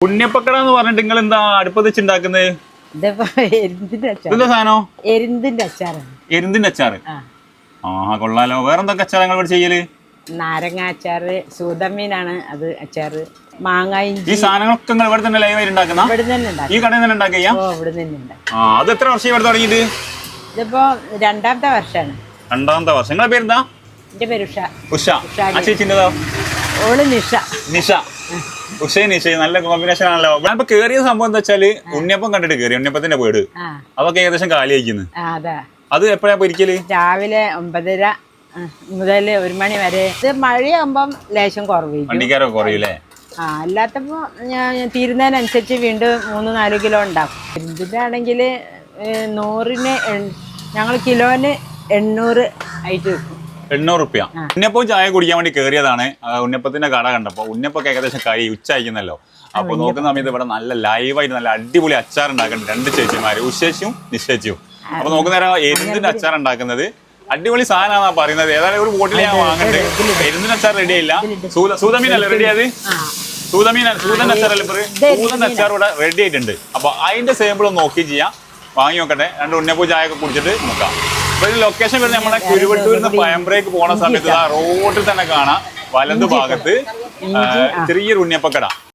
ഉണ്ണിയപ്പക്കട എന്ന് പറഞ്ഞിട്ട് നിങ്ങൾ എന്താ അടുപ്പ് വെച്ചുണ്ടാക്കുന്നത് ഇതിപ്പോ എരിന്തിന്റെ അച്ചാർ ഇതെന്താ സാധനം? എരിന്തിന്റെ അച്ചാറാണ്. എരുന്തിന്റെ അച്ചാറ്. ആ. കൊള്ളാലോ. വേറെന്തൊക്കെ അച്ചാറങ്ങൾ ഇവിടെ ചെയ്യൽ? നാരങ്ങ അച്ചാറ് സൂതമീനാണ് അത് അച്ചാറ് മാങ്ങ ഈ സാധനങ്ങളൊക്കെ നിങ്ങൾ ഇവിടെ തന്നെ ലൈവായിട്ട് ഉണ്ടാക്കുന്ന ഇവിടെ തന്നെ ഈ കടയിൽ തന്നെ ഉണ്ടാക്കിയ ഇവിടെ തന്നെ ആ അത് എത്ര വർഷം ഇവിടെ തുടങ്ങിയിട്ട്? ഇതിപ്പോ രണ്ടാമത്തെ വർഷമാണ്. രണ്ടാമത്തെ വർഷം. നിങ്ങളെ പേരെന്താ? എന്റെ പേര് ഉഷ. ഉഷ. ഉഷ ചേച്ചിന്റെതോ ഓൾ നിഷ. നിഷ. ഉഷ നിഷ നല്ല കോമ്പിനേഷൻ ആണല്ലോ. അപ്പോൾ ഇപ്പൊ കേറിയ സംഭവം എന്താ വെച്ചാൽ ഉണ്ണിയപ്പം കണ്ടിട്ട് കേറി ഉണ്ണിയപ്പത്തിന്റെ വീട് അതൊക്കെ ഏകദേശം കാലിയായിക്കുന്നു ആ അത്. എപ്പോഴാ പൊരിക്കൽ രാവിലെ ഒമ്പതര മുതൽ ഒരു മണി വരെ. ഇത് മഴയാകുമ്പം ലേശം കുറവ് വണ്ടിക്കാരൊക്കെ കുറയൂലേ ആ അല്ലാത്തപ്പോൾ ഞാൻ തീരുന്നതിനനുസരിച്ച് വീണ്ടും മൂന്ന് നാല് കിലോ ഉണ്ടാക്കും. ആണെങ്കിൽ നൂറിന് ഞങ്ങൾ കിലോന് എണ്ണൂറ് ആയിട്ട് വെക്കും എണ്ണൂറ് റുപ്യ. ഉന്നപ്പം ചായ കുടിക്കാൻ വേണ്ടി കയറിയതാണ് ഉന്നപ്പത്തിന്റെ കട കണ്ടപ്പോ ഉന്നപ്പൊക്കെ ഏകദേശം കഴി ഉച്ചയക്കുന്നല്ലോ. അപ്പൊ നോക്കുന്ന സമയത്ത് ഇവിടെ നല്ല ലൈവായിട്ട് നല്ല അടിപൊളി അച്ചാർ ഉണ്ടാക്കുന്നുണ്ട് രണ്ട് ചേച്ചിമാര്. ഉശേഷിയും നിശ്ചയിച്ചും അപ്പൊ നോക്കുന്ന നേരം എരുന്തിന്റെ അച്ചാർ ഉണ്ടാക്കുന്നത്. അടിപൊളി സാധനമാണ് പറയുന്നത്. ഏതായാലും ഒരു ബോട്ടിൽ ഞാൻ വാങ്ങട്ടെ എരുന്തിന്റെ അച്ചാർ റെഡി ആയില്ല. സൂതമീൻ അല്ലേ റെഡി ആയത്? സൂതമീൻ സൂതന്റെ അച്ചാർ അല്ലേ സൂതന്റെ അച്ചാർ ഇവിടെ റെഡി ആയിട്ടുണ്ട്. അപ്പൊ അതിന്റെ സാമ്പിൾ ഒന്ന് നോക്കി ചെയ്യാം. വാങ്ങി നോക്കട്ടെ. രണ്ട് ഉന്നപ്പൂ ചായ ഒക്കെ കുടിച്ചിട്ട് നോക്കാം. ഇത് ലൊക്കേഷൻ വരുന്നത് നമ്മുടെ കുരുവട്ടൂരിൽ നിന്ന് പയമ്പ്രേക്ക് പോണ സമയത്ത് ആ റോഡിൽ തന്നെ കാണാം. വലതു ഭാഗത്ത് ചെറിയൊരു ഉണ്ണിയപ്പക്കട.